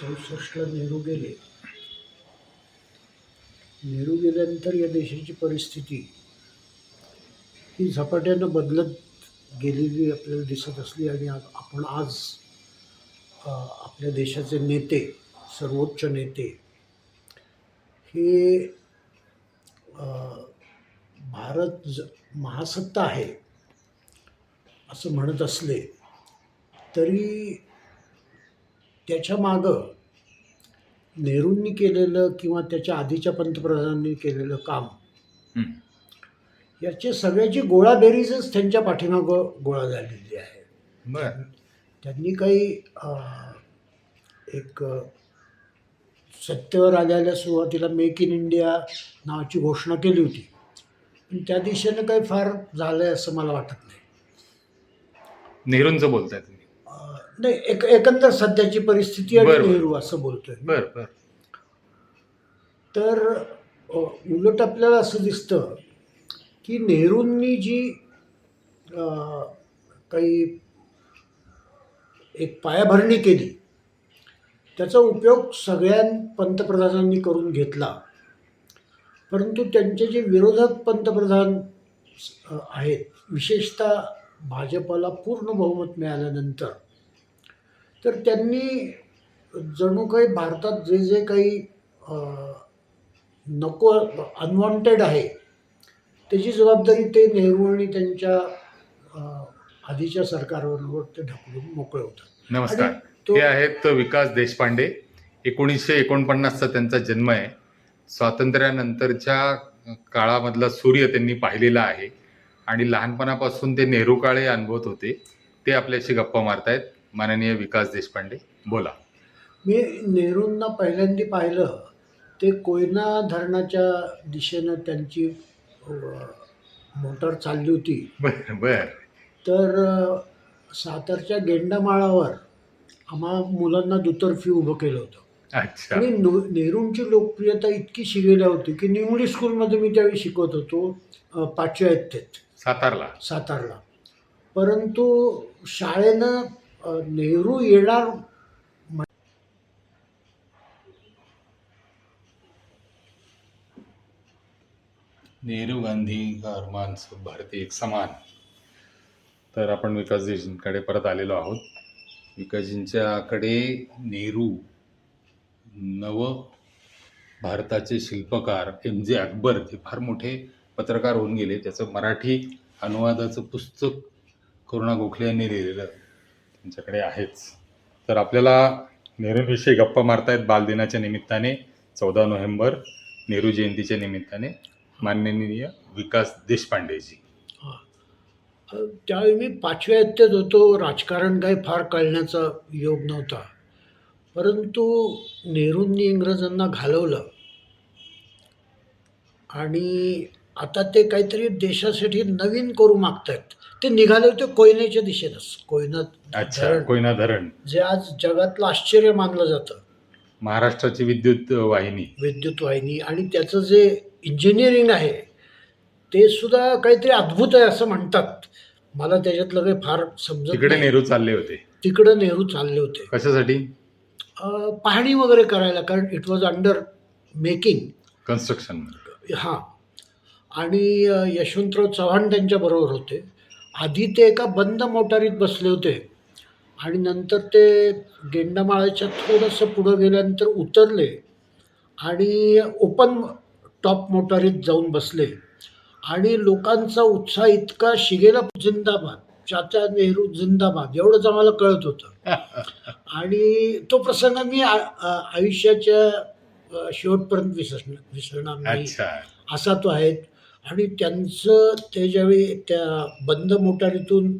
चौसष्टला नेहरू गेले. नेहरू गेल्यानंतर या देशाची परिस्थिती ही झपाट्यानं बदलत गेलेली आपल्याला दिसत असली आणि आपण आज आपल्या देशाचे नेते सर्वोच्च नेते हे भारत ज महासत्ता आहे असं म्हणत असले तरी त्याच्या मागं नेहरूंनी केलेलं किंवा त्याच्या आधीच्या पंतप्रधानांनी केलेलं काम हं. याची सगळ्याची गोळाबेरीजच त्यांच्या पाठीमागं गोळा झालेली आहे. बर. त्यांनी काही अं, एक अं, सत्तेवर आल्याल्या सुरुवातीला मेक इन इंडिया नावाची घोषणा केली होती. पण त्या दिशेनं काही फार झालं आहे असं मला वाटत नाही. नेहरूंचं बोलताय तुम्ही. नाही एक एकंदर सध्याची परिस्थिती आणि बरं. नेहरू असं बोलतोय बर बर. तर अ, उलट आपल्याला असं दिसतं की नेहरूंनी जी अ, काही एक पायाभरणी केली त्याचा उपयोग सगळ्या पंतप्रधानांनी करून घेतला. परंतु त्यांचे जे विरोधक पंतप्रधान अ, आहेत विशेषतः भाजपला पूर्ण बहुमत मिळाल्यानंतर तर त्यांनी जणू काही भारतात जे जे काही नको अनवॉन्टेड आहे त्याची जबाबदारी ते नेहरू आणि त्यांच्या आधीच्या सरकारवर ते ढकलून मोकळे होतात. नमस्कार. तो- हे आहेत विकास देशपांडे. एकोणीसशे एकोणपन्नासचा त्यांचा जन्म आहे. स्वातंत्र्यानंतरच्या काळामधला सूर्य त्यांनी पाहिलेला आहे. आणि लहानपणापासून ते नेहरू काळे अनुभवत होते. ते आपल्याशी गप्पा मारतायत. माननीय विकास देशपांडे बोला. मी नेहरूंना पहिल्यांदा पाहिलं ते कोयना धरणाच्या दिशेनं त्यांची मोटार चालली होती. बर बर. तर सातारच्या गेंडामाळावर आम्हा मुलांना दुतर्फी उभं केलं होतं. अच्छा. आणि नो- नेहरूंची लोकप्रियता इतकी शिगेल्या होती की निवडी स्कूलमध्ये मी त्यावेळी शिकवत होतो अ, पाचव्या इयत्तेत सातारला. सातारला. परंतु शाळेनं नेहरू येणार नेहरू गांधी का अरमान भारतीय एक समान. तर आपण विकासजींकडे परत आलेलो आहोत. विकासजींच्याकडे नेहरू नव भारताचे शिल्पकार एम जे अकबर हे फार मोठे पत्रकार होऊन गेले. त्याचं मराठी अनुवादाचं पुस्तक करुणा गोखले यांनी लिहिलेलं त्यांच्याकडे आहेच. तर आपल्याला नेहरूंविषयी गप्पा मारतायत बालदिनाच्या निमित्ताने चौदा नोव्हेंबर नेहरू जयंतीच्या निमित्ताने माननीय विकास देशपांडेजी. त्यावेळी मी पाचव्या इयत्तेत होतो राजकारण काही फार कळण्याचा योग नव्हता. परंतु नेहरूंनी इंग्रजांना घालवलं. आणि आता ते काहीतरी देशासाठी नवीन करू मागतायत. ते निघाले होते कोयनेच्या दिशेनंच. कोयना अच्छा धरण, कोयना धरण. जे आज जगातलं आश्चर्य मानलं जातं. महाराष्ट्राची विद्युत वाहिनी. विद्युत वाहिनी आणि त्याचं जे इंजिनिअरिंग आहे ते सुद्धा काहीतरी अद्भुत आहे असं म्हणतात. मला त्याच्यातलं काही फार समजत तिकडे नाही. नेहरू चालले होते. तिकडं नेहरू चालले होते. कशासाठी? अं, पाहणी वगैरे करायला कारण it was under making construction हां. आणि यशवंतराव चव्हाण त्यांच्याबरोबर होते. आधी ते एका बंद मोटारीत बसले होते आणि नंतर ते गेंडामाळ्याच्या थोडंसं पुढं गेल्यानंतर उतरले आणि ओपन टॉप मोटारीत जाऊन बसले. आणि लोकांचा उत्साह इतका शिगेला जिंदाबाद चाचा नेहरू जिंदाबाद एवढंच आम्हाला कळत होतं. आणि तो प्रसंग मी आयुष्याच्या शेवटपर्यंत विसरणार विसरणार नाही. असा तो आहे. आणि त्यांचं ते ज्यावेळी त्या बंद मोटारीतून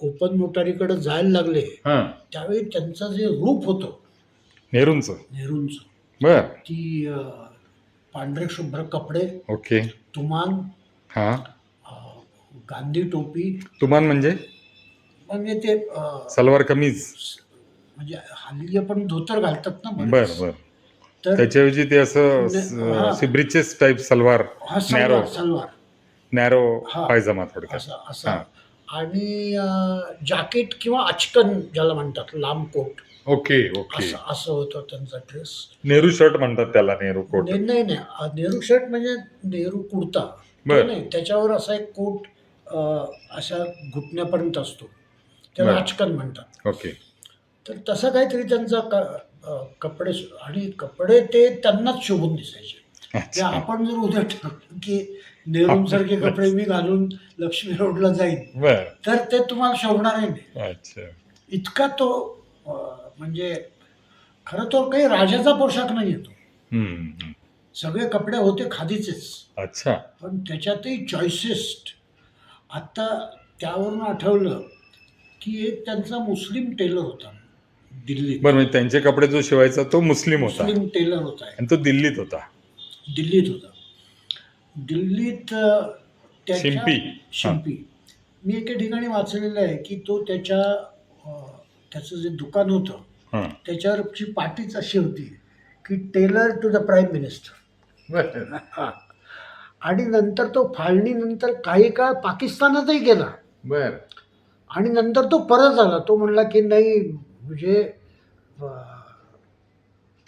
ओपन मोटारीकडे जायला लागले हा. त्यावेळी त्यांचं जे रूप होतं नेहरूंचं. नेहरूंचं. बर. ती अ, पांढरे शुभ्र कपडे ओके. तुमान हा. अ, गांधी टोपी. तुमान म्हणजे? म्हणजे ते अ, सलवार कमीज. म्हणजे हल्ली आपण धोतर घालतात ना बर बरेच. बर. तर त्याच्याऐवजी ते असं हा. सिब्रिचेस टाईप सलवार हा नॅरो सलवार सलवार. नॅरो हा. पायजमा थोडक्यात. असं. असं. आणि जॅकेट किंवा अचकन ज्याला म्हणतात लांब कोट. Okay okay. असं असं होतं त्यांचा ड्रेस. नेहरू शर्ट म्हणतात त्याला नेहरू कोट. नाही नाही. नेहरू शर्ट म्हणजे नेहरू कुर्ता. तो बर. नाही त्याच्यावर असा एक कोट अ, अशा घुटण्यापर्यंत असतो. त्याला बर. आचकन म्हणतात. ओके. तर तसं काहीतरी त्यांचा क कपडे आणि कपडे ते त्यांनाच शोभून दिसायचे. आपण जर उद्या ठरवलं की नेहरूंसारखे कपडे मी घालून लक्ष्मी रोडला जाईन तर ते तुम्हाला शोभणारही नाही. इतका तो म्हणजे खरं तो काही राजाचा पोशाख नाही येतो. सगळे कपडे होते खादीचेच. अच्छा. पण त्याच्यातही चॉईसेस्ट आत्ता त्यावरून आठवलं की एक त्यांचा मुस्लिम टेलर होता. दिल्लीत. बरं म्हणजे त्यांचे कपडे जो शिवायचा तो मुस्लिम होता. मुस्लिम टेलर होता. आणि तो दिल्लीत होता. दिल्लीत होता. दिल्लीत अ, त्याच्या- शिंपी. शिंपी. मी एके ठिकाणी वाचलेलं आहे की तो त्याच्या अ, त्याचं जे दुकान होतं हां. त्याच्यावरची पाटीच अशी होती की tailor to the prime minister बरं. आणि नंतर तो फाळणीनंतर काही काळ पाकिस्तानातही गेला. बर. आणि नंतर तो परत आला तो म्हणला की नाही मुझे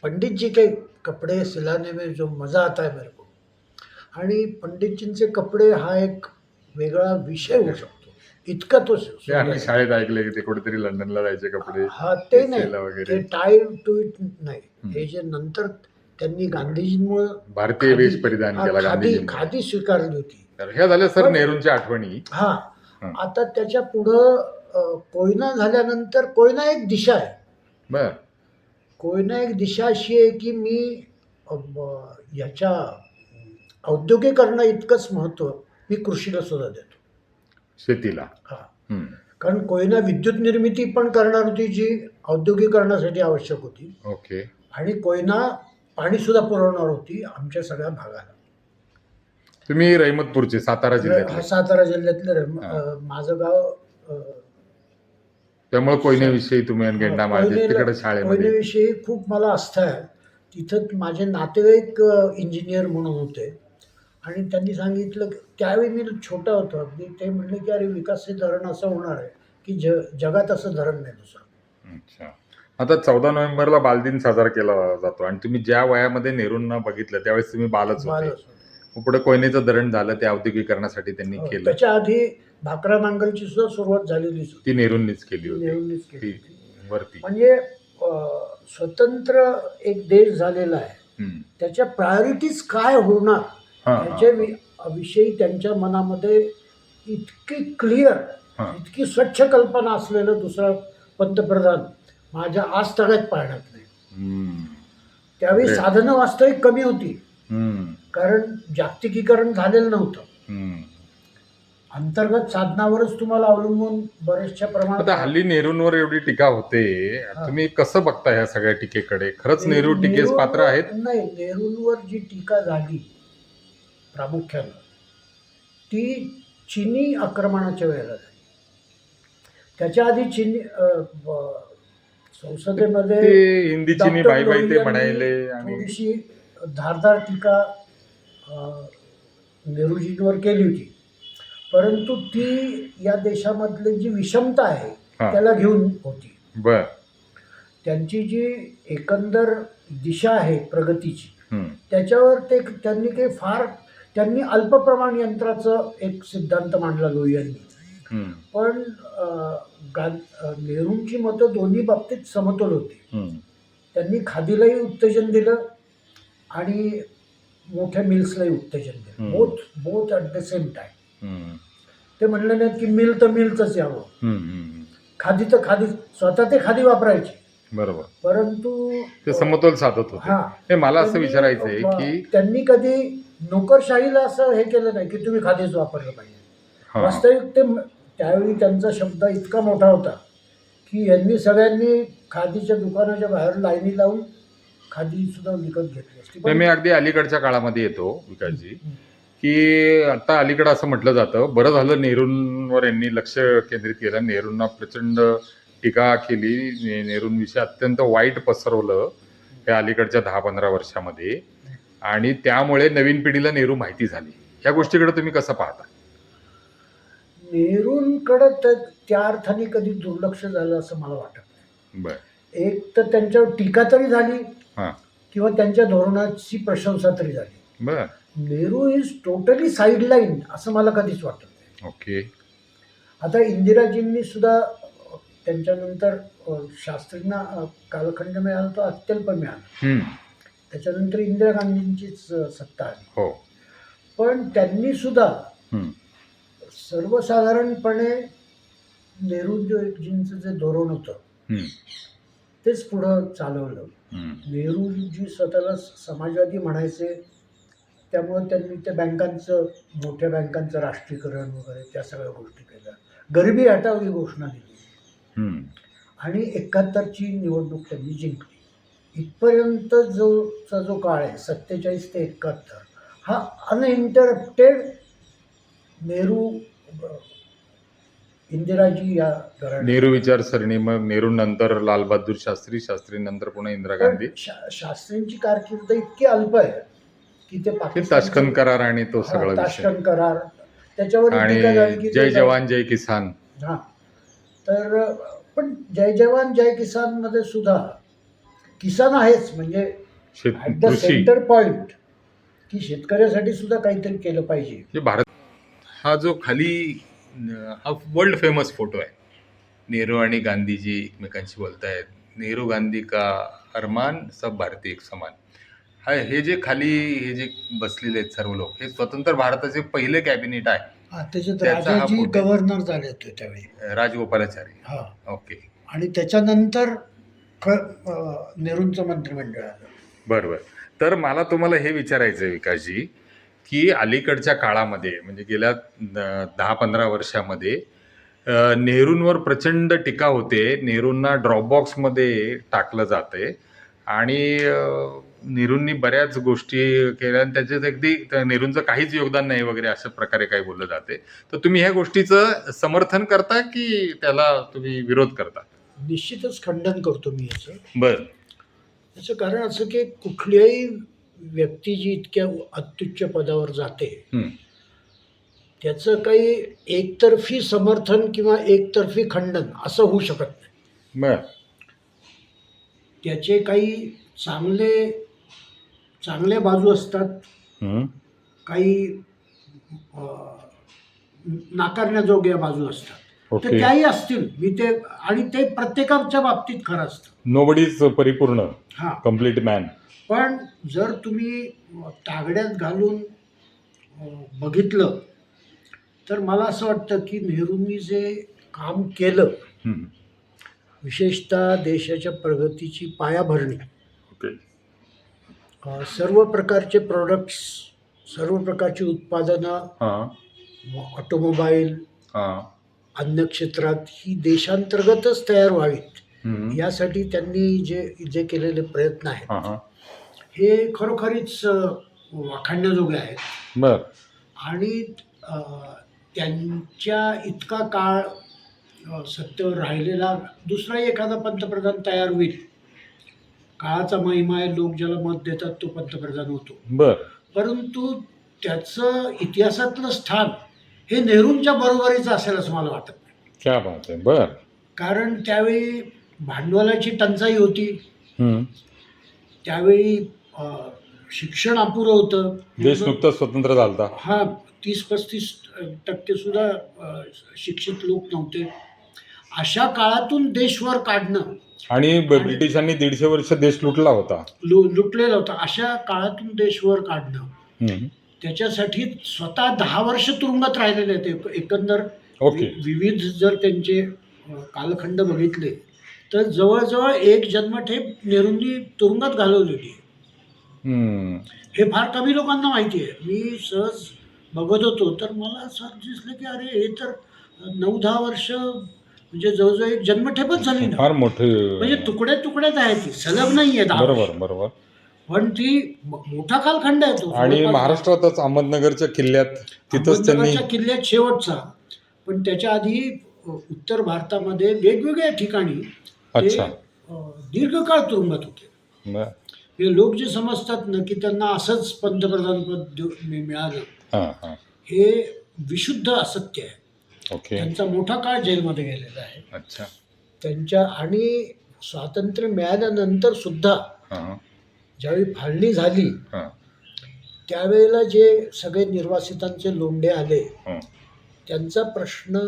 पंडित जी के कपडे सिलाने में जो मज़ा आता है मेरे को। आणि पंडितजींचे कपडे हा एक वेगळा विषय होऊ शकतो. इतका तो ते आम्ही शाळेत ऐकले की ते कुठेतरी लंडनला जायचे कपडे हा ते दिसायला नाही. वगैरे. ते टाय टू इट नाही. हे जे नंतर त्यांनी गांधीजींमुळे भारतीय वेश परिधान केला खादी गांधीजी खादी स्वीकारली होती. तर ह्या झाल्या सर नेहरूंच्या आठवणी. हा. हं. आता त्याच्या पुढं कोयना झाल्यानंतर कोयना एक दिशा आहे. बर. कोयना एक दिशा अशी आहे की मी याच्या औद्योगिकरणा इतकंच महत्त्व मी कृषीला सुद्धा देतो. शेतीला. हा. कारण कोयना विद्युत निर्मिती पण करणार होती जी औद्योगिकरणासाठी आवश्यक होती. ओके. आणि कोयना पाणीसुद्धा पुरवणार होती आमच्या सगळ्या भागाला. तुम्ही रहिमतपूरचे सातारा हा जिल्ह्यातले. सातारा जिल्ह्यातलं माझं गाव त्यामुळे कोयनेविषयी तुम्ही आणि गेंडा माळजे कोयनेला- तिकडे शाळेमध्ये. कोयनेविषयी खूप मला आस्था आहे. तिथं माझे नातेवाईक इंजिनियर म्हणून होते. आणि त्यांनी सांगितलं की- त्यावेळी मी छोटा होतो. अगदी ते म्हणले की अरे विकासचे धरण असं होणार आहे की ज जगात असं धरण नाही दुसरं. अच्छा. आता चौदा नोव्हेंबरला बालदिन साजरा केला जातो आणि तुम्ही ज्या वयामध्ये नेहरूंना बघितलं त्यावेळेस तुम्ही बालच होते. पुढे कोयनेचं धरण झालं ते औद्योगिकरणासाठी त्यांनी हो, केलं. त्याच्या आधी भाकरा नांगलची सुद्धा सुरुवात झालेलीच होती ती नेहरूंनीच केली होती नेहरूंनीच केली ती होती. वरती म्हणजे अ, स्वतंत्र एक देश झालेला आहे हम्म. त्याच्या प्रायोरिटीज काय होणार हा, हा. याच्या वि- विषयी त्यांच्या मनामध्ये इतकी क्लिअर हा. इतकी स्वच्छ कल्पना असलेलं दुसरा पंतप्रधान माझ्या आज तळ्यात पाहण्यात नाही हम्म. त्यावेळी. साधनं वास्तविक कमी होती हम्म. कारण जागतिकीकरण झालेलं नव्हतं हम्म. अंतर्गत साधनावरच तुम्हाला अवलंबून बरेचशा आता प्रमाणात हल्ली नेहरूंवर एवढी टीका होते. तुम्ही कसं बघता ह्या सगळ्या टीकेकडे? खरंच नेहरू टीकेस पात्र आहेत? नाही नेहरूंवर जी टीका झाली प्रामुख्यानं ती चिनी आक्रमणाच्या वेळेला झाली. त्याच्या आधी चिनी संसदेमध्ये हिंदी चिनी बाई बाई ते म्हणायले थोडीशी धारदार टीका नेहरूजींवर केली होती. परंतु ती या देशामधली जी विषमता आहे हा. त्याला घेऊन होती बर त्यांची जी एकंदर दिशा आहे प्रगतीची हम्म. त्याच्यावर ते त्यांनी काही फार त्यांनी अल्पप्रमाण यंत्राचं एक सिद्धांत मांडला लोहियांनी हम्म. पण अ, गा अ, नेहरूंची मतं दोन्ही बाबतीत समतोल होती हम्म. त्यांनी खादीलाही उत्तेजन दिलं आणि मोठ्या मिल्सलाही उत्तेजन दिलं हम्म. Both both at the same हम्म. ते म्हणले नाहीत की मिल तर मिलचंच यावं. खादी तर खादी स्वतः ते खादी वापरायची. बरोबर. परंतु ते समतोल साधत होते. हा. मला असं त्यांनी, विचारायचंय अ, की त्यांनी कधी नोकरशाहीला असं हे केलं नाही की तुम्ही खादीच वापरलं पाहिजे. वास्तविक ते त्यावेळी त्यांचा शब्द इतका मोठा होता की यांनी सगळ्यांनी खादीच्या दुकानाच्या बाहेर लाईनी लावून खादी सुद्धा विकत घेतली असती. मी अगदी अलीकडच्या काळामध्ये येतो विकासजी. की आता अलीकडं असं म्हटलं जातं बरं झालं नेहरूंवर यांनी लक्ष केंद्रित केलं नेहरूंना प्रचंड टीका केली ने- नेहरूंविषयी अत्यंत वाईट पसरवलं या अलीकडच्या दहा पंधरा वर्षामध्ये. आणि त्यामुळे नवीन पिढीला नेहरू माहिती झाली. ह्या गोष्टीकडे तुम्ही कसं पाहता? नेहरूंकडं तर त्या अर्थाने कधी दुर्लक्ष झालं असं मला वाटत नाही. बर. एक तर त्यांच्यावर टीका तरी झाली हां. किंवा त्यांच्या धोरणाची प्रशंसा तरी झाली. बर. नेहरू इज टोटली साईडलाईन असं मला कधीच वाटत नाही ओके आता इंदिराजींनी सुद्धा त्यांच्यानंतर शास्त्रींना कालखंड मिळाला तो अत्यल्प मिळाला. त्याच्यानंतर इंदिरा गांधींचीच सत्ता आली हो पण त्यांनी सुद्धा. सर्वसाधारणपणे नेहरूजींचं जे धोरण होतं. तेच पुढं चालवलं. नेहरूजी स्वतःला समाजवादी म्हणायचे त्यामुळे त्यांनी त्या बँकांचं मोठ्या बँकांचं राष्ट्रीयकरण वगैरे त्या सगळ्या गोष्टी केल्या. गरिबी हटाव ही घोषणा दिली. हम्म. आणि एकाहत्तरची निवडणूक त्यांनी जिंकली. इथपर्यंत जो चा जो काळ आहे सत्तेचाळीस ते एकाहत्तर हा अनइंटरप्टेड नेहरू इंदिराजी या नेहरू विचारसरणी मग नेहरू नंतर लालबहादूर शास्त्री शास्त्री नंतर पुन्हा इंदिरा गांधी. शा- शास्त्रींची कारकीर्द इतकी अल्प आहे. की ते पाकिस्तानचं- ताशकंद करार आणि तो सगळा विषय. ताशकंद करार. त्याच्यावर आणि टीका झाली की जय ते- जवान जय किसान. हा. तर पण जय जवान जय किसानमध्ये सुद्धा किसान आहेच म्हणजे शेत ऍट द कृषी. सेंटर पॉइंट की शेतकऱ्यासाठी सुद्धा काहीतरी केलं पाहिजे. भारत हा जो खाली अं, हा वर्ल्ड फेमस फोटो आहे. नेहरू आणि गांधीजी एकमेकांशी बोलतायत. नेहरू गांधी का अरमान सब भारतीय एक समान. हा हे जे खाली हे जे बसलेले आहेत सर्व लोक हे स्वतंत्र भारताचे पहिले कॅबिनेट आहे. हा, त्याच्यात त्याचा हा राजाजी. गव्हर्नर झाले होते त्यावेळी. राजगोपालाचारी हा. ओके. आणि त्याच्यानंतर ख अं, नेहरूंचं मंत्रिमंडळ आलं बरं बरं तर मला तुम्हाला हे विचारायचं आहे विकासजी की अलीकडच्या काळामध्ये म्हणजे गेल्या अं, दहा पंधरा वर्षामध्ये अं, नेहरूंवर प्रचंड टीका होते नेहरूंना ड्रॉपबॉक्समध्ये टाकलं जाते आणि अं, नेहरूंनी बऱ्याच गोष्टी केल्या आणि त्याच्यात अगदी नेहरूंचं काहीच योगदान नाही वगैरे अशा प्रकारे काही बोललं जाते. तर तुम्ही ह्या गोष्टीचं समर्थन करता की त्याला तुम्ही विरोध करता? निश्चितच खंडन करतो मी याचं. बरं. याचं कारण असं की कुठल्याही व्यक्ती जी इतक्या अत्युच्च पदावर जाते. त्याचं काही एकतर्फी समर्थन किंवा एकतर्फी खंडन असं होऊ शकत नाही. बरं. त्याचे काही चांगले चांगल्या बाजू असतात. काही नाकारण्याजोग्या बाजू असतात. तर ओके. त्याही असतील. मी ते आणि ते प्रत्येकाच्या बाबतीत खरं असतं. नोबडीज परिपूर्ण. हां. कंप्लीट मॅन पण जर तुम्ही तागड्यात घालून अ, बघितलं तर मला असं वाटतं की नेहरूंनी जे काम केलं विशेषतः देशाच्या प्रगतीची पायाभरणी ओके. सर्व प्रकारचे प्रोडक्ट्स सर्व प्रकारची उत्पादनं हां. ऑटोमोबाईल हां. अन्य क्षेत्रात ही देशांतर्गतच तयार व्हावीत. हम्म. यासाठी त्यांनी जे जे केलेले प्रयत्न आहेत. हां हां. हे खरोखरीच अ, वाखाणण्याजोगे आहेत. बर. आणि अ, त्यांच्या इतका काळ अ, सत्तेवर राहिलेला दुसराही एखादा पंतप्रधान तयार होईल काळाचा महिमा आहे लोक ज्याला मत देतात तो पंतप्रधान होतो. बर. परंतु त्याचं इतिहासातलं स्थान हे नेहरूंच्या बरोबरीचं असेल असं मला वाटत नाही. क्या बात आहे. बर. कारण त्यावेळी भांडवलाची टंचाई होती. त्यावेळी शिक्षण अपुरं होतं. देश नुकताच स्वतंत्र झालता. हा तीस पस्तीस टक्के सुद्धा शिक्षित लोक नव्हते. अशा काळातून देशवर काढणं आणि ब- ब्रिटिशांनी दीडशे वर्ष देश लुटला होता. लु लुटलेलं होतं. अशा काळातून देशवर काढणं हम्म. त्याच्यासाठी स्वतः दहा वर्ष तुरुंगात राहिलेले आहेत एक- एकंदर ओके. वि- विविध जर त्यांचे अ, कालखंड बघितले तर जवळजवळ एक जन्मठेप नेहरूंनी तुरुंगात घालवलेली आहे हम्म. हे फार कमी लोकांना माहिती आहे. मी सहज बघत होतो तर मला असं दिसलं की अरे हे तर नऊ दहा वर्ष म्हणजे जवळजवळ एक जन्मठेपच झाली ना. फार मोठे. म्हणजे तुकड्या तुकड्यात आहे ती. सलग नाही आहे दहा वर्ष. बरोबर बरोबर. पण ती मोठा कालखंड आहे तो. आणि महाराष्ट्रातच अहमदनगरच्या किल्ल्यात तिथंच त्यांनी अहमदनगरच्या किल्ल्यात शेवटचा. पण त्याच्या आधी अ, उत्तर भारतामध्ये वेगवेगळ्या ठिकाणी ते अच्छा. अ, दीर्घकाळ तुरुंगात होते. बर. हे लोक जे समजतात ना की त्यांना असंच पंतप्रधानपद देऊ- मि- मिळालं. हां हां. हे विशुद्ध असत्य आहे. ओके. त्यांचा मोठा काळ जेलमध्ये गेलेला आहे. अच्छा. त्यांच्या आणि स्वातंत्र्य मिळाल्यानंतर सुद्धा हां. ज्यावेळी फाळणी झाली हां. त्यावेळेला जे सगळे निर्वासितांचे लोंढे आले हां. त्यांचा प्रश्न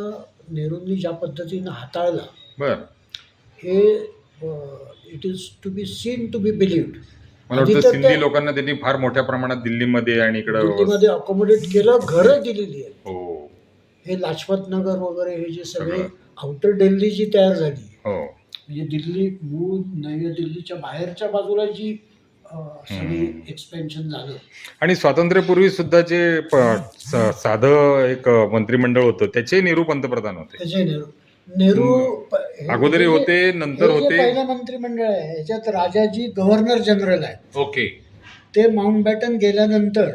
नेहरूंनी ज्या पद्धतीनं हाताळला बर. हे it is to be seen to be believed मला वाटतं सिंधी लोकांना त्यांनी फार मोठ्या प्रमाणात दिल्लीमध्ये आणि इकडं दिल्लीमध्ये अकोमोडेट केलं घरं दिलेली आहेत. हो. हे लाजपत नगर वगैरे हे जे सगळे. आउटर दिल्ली जी तयार झाली हो. म्हणजे दिल्ली मूळ नव्या दिल्लीच्या बाहेरच्या बाजूला जी सगळी. एक्सपेन्शन झालं. आणि स्वातंत्र्यपूर्वी सुद्धा जे साधं एक मंत्रिमंडळ होतं त्याचे नेहरू पंतप्रधान होते. त्याचे नेहरू. नेहरू अगोदरी हे जे- होते नंतर होते. पहिलं मंत्रिमंडळ आहे ह्याच्यात राजाजी गव्हर्नर जनरल आहे ओके. ते माउंट बॅटन गेल्यानंतर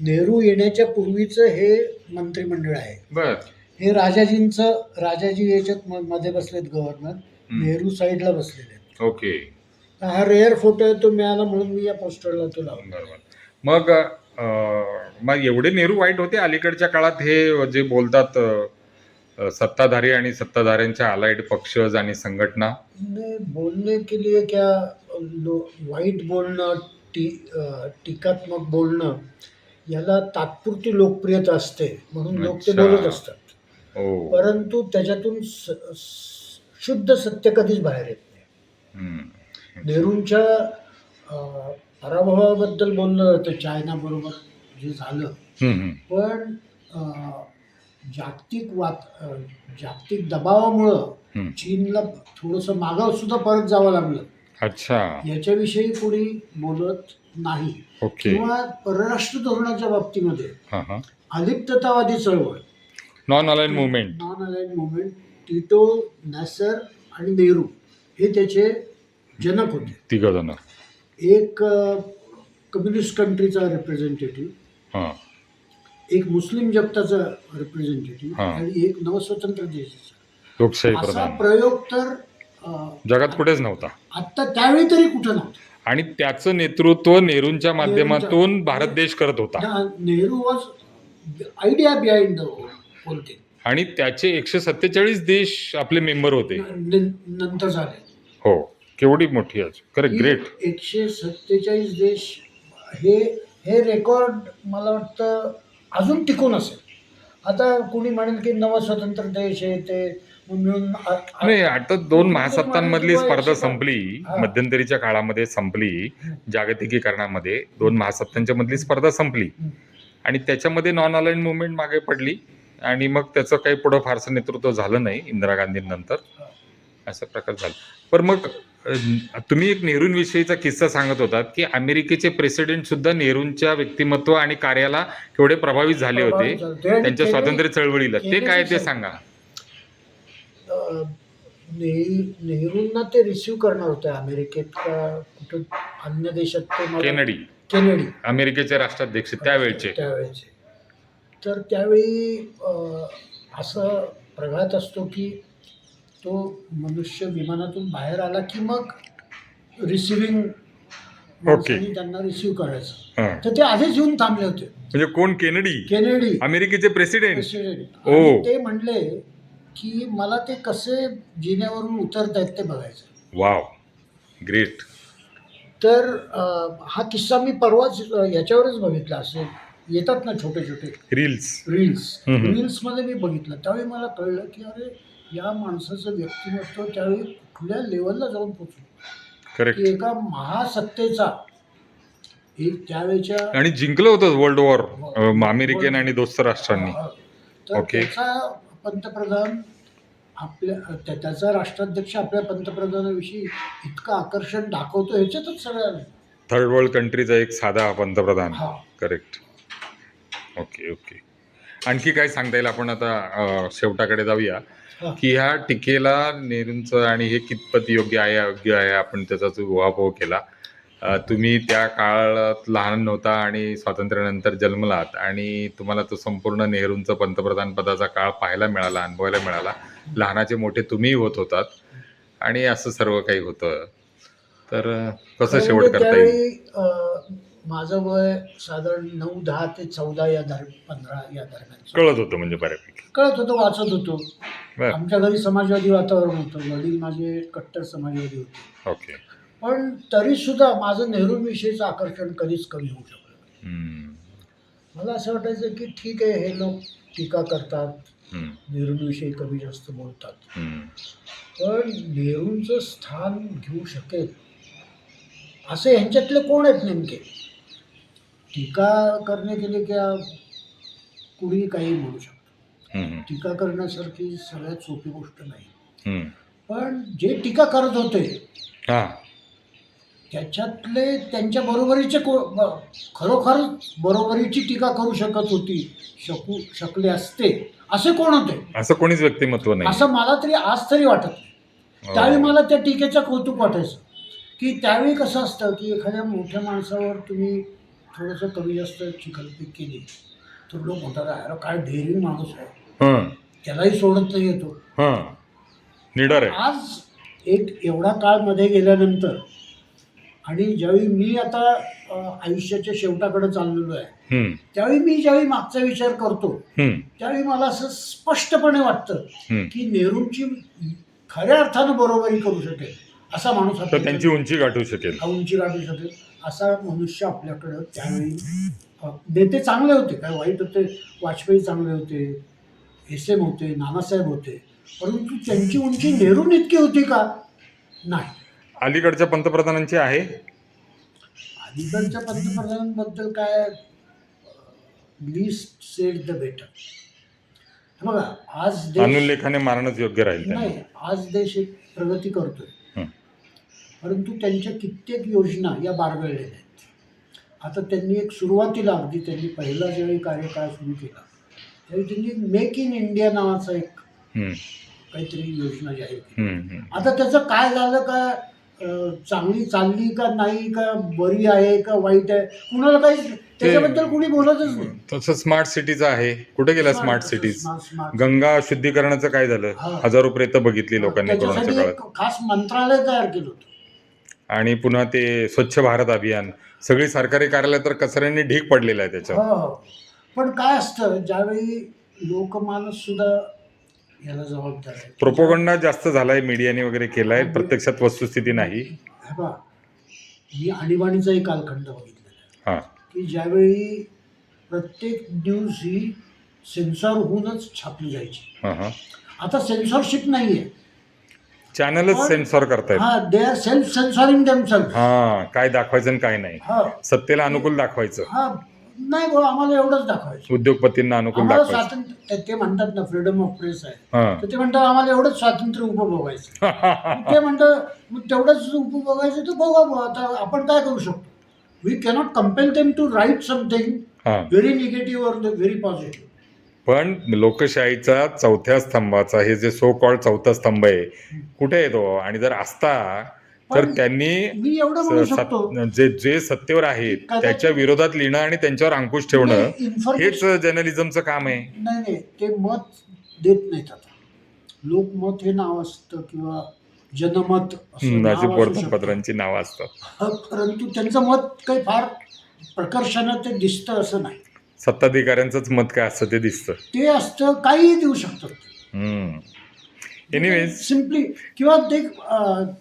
नेहरू येण्याच्या पूर्वीचं हे मंत्रिमंडळ आहे. बर. हे राजाजींचं राजाजी याच्यात म- मध्ये बसलेत गव्हर्नर नेहरू साईडला बसलेले आहेत. ओके. हा रेअर फोटो आहे तो मिळाला म्हणून मी या पोस्टरला तो लावला. बरोबर. मग अं, मग एवढे नेहरू वाईट होते अलीकडच्या काळात हे जे बोलतात अं, सत्ताधारी आणि सत्ताधाऱ्यांच्या अलाइड पक्ष आणि संघटना? ने बोलने के लिए क्या लो वाईट बोलणं टी अ, टीकात्मक बोलणं याला तात्पुरती लोकप्रियता असते म्हणून लोक ते अच्छा. बोलत असतात हो परंतु त्याच्यातून स- स- शुद्ध सत्य कधीच बाहेर येत नाही हम्म. नेहरूंच्या अ, पराभवाबद्दल बोललं जातं चायना बरोबर जे झालं हम्म, हम्म. पण अ, जागतिक वात अ, जागतिक दबावामुळं हम्म. चीनला थोडंसं मागाव सुद्धा परत जावं लागलं अच्छा. याच्याविषयी कोणी बोलत नाही. ओके. किंवा परराष्ट्र धोरणाच्या बाबतीमध्ये हां हां. अलिप्ततावादी चळवळ. Non align movement non align movement Tito Nasser आणि नेहरू हे त्याचे जनक होते. तिघ जण. एक कम्युनिस्ट कंट्रीचा रिप्रेझेंटेटिव्ह हां. एक मुस्लिम जगताचा रिप्रेझेंटेटिव्ह हा. आणि एक नवस्वतंत्र देशाचा. लोकशाही असा प्रधान. प्रयोग तर अं, जगात कुठेच नव्हता. आत्ता त्यावेळी तरी कुठं नव्हतं. आणि त्याचं नेतृत्व नेहरूंच्या माध्यमातून भारत देश करत होता. Nehru was idea behind the आणि त्याचे एकशे सत्तेचाळीस देश आपले मेंबर होते. नंतर झाले. हो केवढी मोठी आज. ही ग्रेट एकशे सत्तेचाळीस देश हे हे रेकॉर्ड मला वाटतं अजून टिकून असेल. आता कोणी म्हणेल की नवा स्वतंत्र देश आहे ते मिळून नाही आता दोन महासत्तांमधली स्पर्धा संपली. मध्यंतरीच्या काळामध्ये संपली जागतिकीकरणामध्ये दोन महासत्तांच्या मधली स्पर्धा संपली. आणि त्याच्यामध्ये नॉन अलाइन मुवमेंट मागे पडली आणि मग त्याचं काही पुढं फारसं नेतृत्व झालं नाही इंदिरा गांधींनंतर असा प्रकार झाला पण मग तुम्ही एक नेहरूंविषयीचा किस्सा सांगत होतात की अमेरिकेचे प्रेसिडेंट सुद्धा नेहरूंच्या व्यक्तिमत्व आणि कार्याला केवढे प्रभावित झाले होते त्यांच्या स्वातंत्र्य चळवळीला ते काय ते. सांगा अं, नेह- नेहरूंना ते रिसिव्ह करणार होते अमेरिकेत का कुठं अन्य देशात ते मला- केनडी. केनेडी. अमेरिकेचे राष्ट्राध्यक्ष त्यावेळचे. त्यावेळेचे. तर त्यावेळी अं, असं प्रघात असतो की तो मनुष्य विमानातून बाहेर आला की मग रिसिव्हिंग त्यांना रिसिव्ह करायचं. हां. तर ते आधीच येऊन थांबले होते. म्हणजे कोण? केनडी. केनेडी. अमेरिकेचे प्रेसिडेंट प्रेसिडेंट ओ. ते म्हणले की मला ते कसे जिन्यावरून उतरतायत ते बघायचं. वाव. ग्रेट. तर अं, हा किस्सा मी परवाच अं, याच्यावरच बघितला असे येतात ना छोटे छोटे. रील्स. रील्स. हम्म. रील्समध्ये मी बघितलं. त्यावेळी मला कळलं की अरे या माणसाचं व्यक्तिमत्व त्यावेळी कुठल्या लेवलला जाऊन पोचलं. करेक्ट. की एका महासत्तेचा एक त्यावेळेच्या आणि जिंकलं होतं वर्ल्ड वॉर अमेरिकन आणि दोस्त राष्ट्रांनी. हा. तर ओके. त्याचा पंतप्रधान आपल्या त्या- त्याचा राष्ट्राध्यक्ष आपल्या पंतप्रधानाविषयी इतकं आकर्षण दाखवतो ह्याच्यातच सगळ्या थर्ड वर्ल्ड कंट्रीचा एक साधा पंतप्रधान. हा. करेक्ट ओके ओके आणखी काय सांगता येईल? आपण आता अं, शेवटाकडे जाऊया. हा. की ह्या टीकेला नेहरूंचं आणि हे कितपत योग्य आहे अयोग्य आहे? आपण त्याचा जो उहापोह केला. तुम्ही त्या काळात लहान नव्हता आणि स्वातंत्र्यानंतर जन्मलात आणि तुम्हाला तो संपूर्ण नेहरूंचं पंतप्रधान पदाचा काळ पाहायला मिळाला अनुभवायला मिळाला. लहानाचे मोठे तुम्ही होत होतात आणि असं सर्व काही होतं. तर कसं शेवट करता येईल? माझं वय साधारण नऊ दहा ते चौदा या दर पंधरा या दरम्यान. कळत होतं म्हणजे बऱ्यापैकी. कळत होतं वाचत होतो. आमच्या घरी समाजवादी वातावरण होतं. वडील माझे कट्टर समाजवादी होते. ओके. पण तरीसुद्धा माझं नेहरूविषयीचं आकर्षण कधीच कमी होऊ शकलं. मला असं वाटायचं की ठीक आहे हे लोक टीका करतात. नेहरूंविषयी कमी जास्त बोलतात. पण नेहरूंचं स्थान घेऊ शकेल असे ह्यांच्यातले कोण आहेत नेमके टीका करणे केले की कुणी काही म्हणू शकतो. टीका करण्यासारखी सगळ्यात सोपी गोष्ट नाही. पण जे टीका करत होते त्याच्यातले त्यांच्या बरोबरीचे को ब- खरोखर बरोबरीची टीका करू शकत होती शकू शकले असते असे कोण होते? असं कोणीच व्यक्तिमत्व नाही. असं मला तरी आज तरी वाटत नाही. हो. त्यावेळी मला त्या टीकेचं कौतुक वाटायचं. की त्यावेळी कसं असतं की एखाद्या मोठ्या माणसावर तुम्ही थोडंसं कमी जास्त चिखलपीक केली तर लोक म्हणतात अरे काय डेअरिंग माणूस आहे. हं. त्यालाही सोडत नाही येतो. हं. निडर आहे. आज एक एवढा काळमध्ये गेल्यानंतर आणि ज्यावेळी मी आता आयुष्याच्या शेवटाकडे चाललेलो आहे. त्यावेळी मी ज्यावेळी मागचा विचार करतो. त्यावेळी मला असं स्पष्टपणे वाटतं. की नेहरूंची खऱ्या अर्थानं बरोबरी करू शकेल असा माणूस त्यांची उंची गाठू शकेल हा उंची गाठू शकेल असा मनुष्य आपल्याकडं त्यावेळी नेते चांगले होते काय वाईट होते वाजपेयी चांगले होते एस एम होते नानासाहेब होते परंतु त्यांची उंची नेहरू इतकी होती का नाही अलीकडच्या पंतप्रधानांची आहे अलीकडच्या पंतप्रधानांबद्दल काय लिस्ट सेट द बेटर बघा आज देश अनुल्लेखाने मारणंच योग्य राहील. नाही आज देश एक प्रगती करतोय. परंतु त्यांच्या कित्येक योजना या बारगळलेल्या आहेत आता त्यांनी एक सुरुवातीला अगदी त्यांनी पहिला ज्यावेळी कार्यकाळ सुरू केला त्यावेळी त्यांनी मेक इन इंडिया नावाचा एक. काहीतरी योजना जाहीर केली. आता त्याचं काय झालं का चांगली चालली का नाही का बरी आहे का वाईट आहे? कुणाला काही त्याच्याबद्दल कुणी बोलतच नाही. तसं स्मार्ट सिटीचं आहे. कुठे गेला स्मार्ट सिटीज गंगा शुद्धीकरणाचं काय झालं. हजारो प्रेत बघितली लोकांनी कोरोनाच्या काळात. खास मंत्रालय तयार केलं होतं. आणि पुन्हा ते स्वच्छ भारत अभियान. सगळी सरकारी कार्यालय तर कचऱ्यांनी ढीक पडलेला आहे त्याच्यावर. हो हो. पण काय असतं ज्यावेळी लोकमानस सुद्धा याला जबाबदार आहे. प्रोपोगंडा जास्त झालाय मीडियाने वगैरे केलाय प्रत्यक्षात वस्तुस्थिती नाही. हे मी आणीबाणीचाही कालखंड बघितलेला आहे. हा. की ज्यावेळी प्रत्येक न्यूज ही सेन्सॉर होऊनच छापली जायची. हा हा. आता सेन्सॉरशिप नाही आहे चॅनलच सेन्सॉर करतायत. हा they are self censoring themselves हा काय दाखवायचं आणि काय नाही. हा. सत्तेला अनुकूल दाखवायचं. हा नाही बुवा आम्हाला एवढंच दाखवायचं. उद्योगपतींना अनुकूल आम्हाला दाखवायचं. स्वातंत्र्य ते म्हणतात ना फ्रीडम ऑफ प्रेस आहे. हा. तर ते म्हणतात आम्हाला एवढंच स्वातंत्र्य उपभोगायचं मग ते म्हणतं मग तेवढंच उपभोगायचं तर बघा बुवा आता आपण काय करू शकतो? We cannot compel them to write something हा. Very negative or very positive पण लोकशाहीचा चौथ्या स्तंभाचा हे जे सो कॉल्ड चौथा स्तंभ आहे कुठे येतो आणि जर असता तर त्यांनी जे जे सत्तेवर आहेत त्याच्या विरोधात लिहिणं आणि त्यांच्यावर अंकुश ठेवणं हेच जर्नलिझमचं काम आहे. नाही नाही ते मत देत नाहीत आता. लोकमत हे नाव असतं किंवा जनमत. वर्तमानपत्रांची नावं असतात परंतु त्यांचं मत काही फार प्रकर्षानं ते दिसतं असं नाही. सत्ताधिकाऱ्यांचंच मत काय असतं ते दिसतं. ते असतं काहीही देऊ शकतात. एनिवेज सिम्पली किंवा ते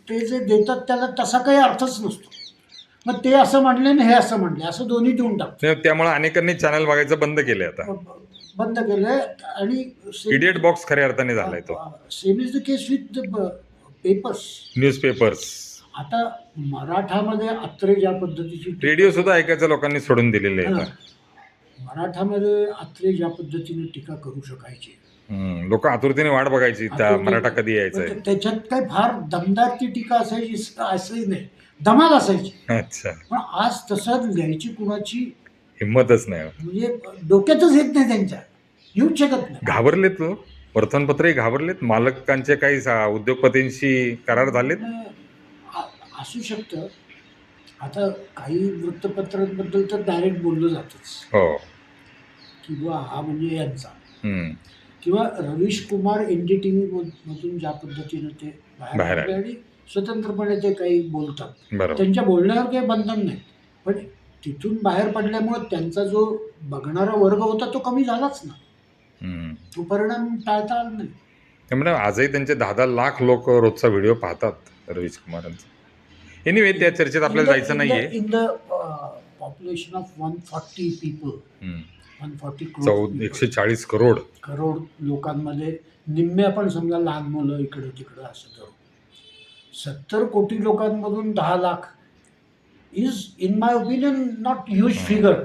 ते जे देतात त्याला तसा काही अर्थच नसतो. मग ते असं म्हणले आणि हे असं म्हणले असं दोन्ही देऊन टाकतो त्यामुळे अनेकांनी चॅनल बघायचं बंद केलंय आता. बंद केलंय. आणि इडियट बॉक्स खऱ्या अर्थाने झालाय तो. Same is the case with the papers newspapers आता मराठामध्ये अत्रे ज्या पद्धतीची रेडिओ सुद्धा ऐकायचं लोकांनी सोडून दिलेले आहे हा. मराठामध्ये अत्रे ज्या पद्धतीने टीका करू शकायचे. लोक आतुरतेने वाट बघायची त्या मराठा कधी यायचंय पण त्याच्यात काही फार दमदार ती टीका असायची असंही नाही. धमाल असायची. अच्छा. पण आज तसं लिहायची कुणाची हिंमतच नाही म्हणजे डोक्यातच येत नाही त्यांच्या. येऊच शकत नाही. घाबरलेत तो वर्तमानपत्रही घाबरलेत. मालकांचे काही उद्योगपतींशी करार झालेत? असू शकतं. आता काही वृत्तपत्रांबद्दल तर डायरेक्ट बोललं जातंच. हो. की बुवा हा म्हणजे यांचा. किंवा Ravish Kumar N D T V मधून ज्या पद्धतीनं ते बाहेर आले. आणि स्वतंत्रपणे ते काही बोलतात. त्यांच्या बोलण्यावर काही बंधन नाही. पण तिथून बाहेर पडल्यामुळे त्यांचा जो बघणारा वर्ग होता तो कमी झालाच ना. तो परिणाम टाळता आला नाही. त्यामुळे आजही त्यांचे दहा दहा लाख लोक रोजचा व्हिडिओ पाहतात रवीश कुमारांचा. एनिवे त्या चर्चेत आपल्याला जायचं नाहीये. In the population of one forty people. One forty चौद एकशे चाळीस करोड. करोड लोकांमध्ये निम्मे आपण समजा लहान मुलं इकडे तिकडे असं धरू सत्तर कोटी लोकांमधून दहा lakh is in my opinion not huge figure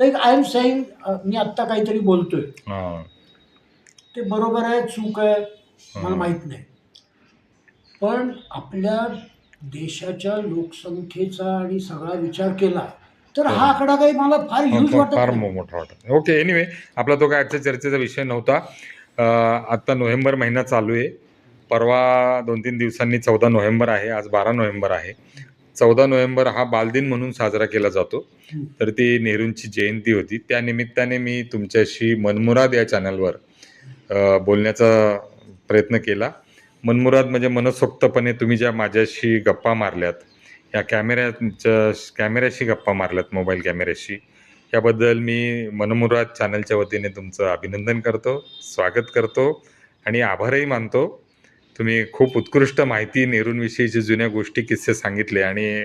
like I am saying मी आत्ता काहीतरी बोलतोय. हा. ते बरोबर आहे चूक आहे मला. माहीत नाही. पण आपल्या देशाच्या लोकसंख्येचा आणि सगळा विचार केला तर हा आकडा काही मला फार फार वाटत फार नाही. मोठा वाटत ओके एनिवे आपला तो काय आजच्या चर्चेचा विषय नव्हता. अं, आता नोव्हेंबर महिना चालू आहे. परवा दोन तीन दिवसांनी चौदा नोव्हेंबर आहे आज बारा नोव्हेंबर आहे. चौदा नोव्हेंबर हा बालदिन म्हणून साजरा केला जातो. हं. तर ती नेहरूंची जयंती होती. त्या निमित्ताने मी तुमच्याशी मनमुराद या चॅनलवर अं, बोलण्याचा प्रयत्न केला. मनमुराद म्हणजे मनसोक्तपणे तुम्ही ज्या माझ्याशी गप्पा मारल्यात या कॅमेऱ्याच्या कॅमेऱ्याशी गप्पा मारल्यात मोबाईल कॅमेऱ्याशी. याबद्दल मी मनमुराद चॅनलच्या वतीने तुमचं अभिनंदन करतो स्वागत करतो आणि आभारही मानतो. तुम्ही खूप उत्कृष्ट माहिती नेहरूंविषयीची जुन्या गोष्टी किस्से सांगितले आणि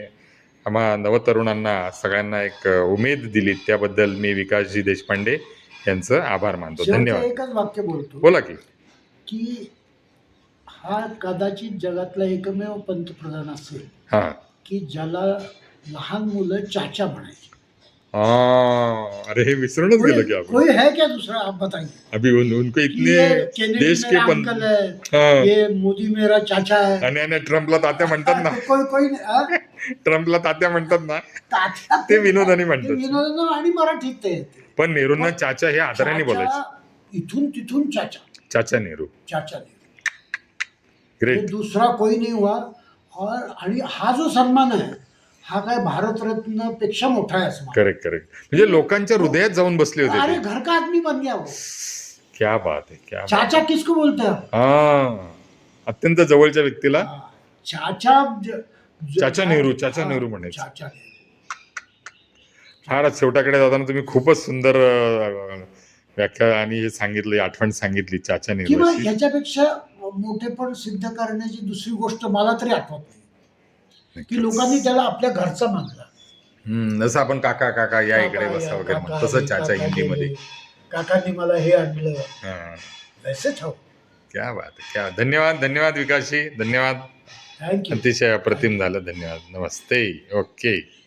आम्हा नवतरुणांना सगळ्यांना एक उमेद दिली. त्याबद्दल मी विकासजी देशपांडे यांचं आभार मानतो. धन्यवाद. एकच वाक्य बोलतो. बोला की. की हा कदाचित जगातला एकमेव पंतप्रधान असेल. हां. की ज्याला लहान मुलं चाचा म्हणायचे. हाँ, अरे हे विसरूनच गेलो की कोई, आपण कोई है क्या दूसरा आप बताइए. अभी उन, उनको ये इतने केनेडी देश के मेरा अंकल है हाँ, ये मोदी मेरा चाचा है। आणि आणि ट्रम्पला तात्या म्हणतात ना। कोई कोई नाही, हा? ट्रम्पला तात्या म्हणतात ना। तात्या- ते विनोदाने ते म्हणतात विनोदानं आणि मराठीत ते येते. पण नेहरूंना चाचा हे आदराने चाचा, बोलायचे. इथून तिथून चाचा. चाचा नेहरू. चाचा नाही हे ग्रेट दूसरा कोई नहीं हुआ। आणि हा जो सन्मान आहे हा काय भारतरत्नपेक्षा मोठा आहे असं मला करेक्ट करेक्ट म्हणजे लोकांच्या हृदयात जाऊन बसले होते अरे ते. घर का आदमी बन गया वो? क्या बात आहे क्या बात चाचा किसको बोलते हैं? हा अत्यंत जवळच्या व्यक्तीला. चाचा ज- ज- चाचा नेहरू, चाचा हाँ, नेहरू म्हणायचे. चाचा नेहरू. फारच शेवटाकडे जाताना तुम्ही खूपच सुंदर अं, व्याख्या आणि हे सांगितलं आठवण सांगितली चाचा नेहरू किंवा अशी. ह्याच्यापेक्षा मोठेपण सिद्ध करण्याची दुसरी गोष्ट मला तरी आठवत नाही. की. लोकांनी त्याला आपल्या घरचा मानला. हम्म, जसं आपण काका काका या इकडे बसा वगैरे म्हणतो. तसं चाचा हिंदीमध्ये. काकांनी मला हे आणलं. हा. वैसेच हो. क्या बात क्या धन्यवाद धन्यवाद विकासजी धन्यवाद. थँक्यू अतिशय अप्रतिम झालं धन्यवाद. नमस्ते. ओके.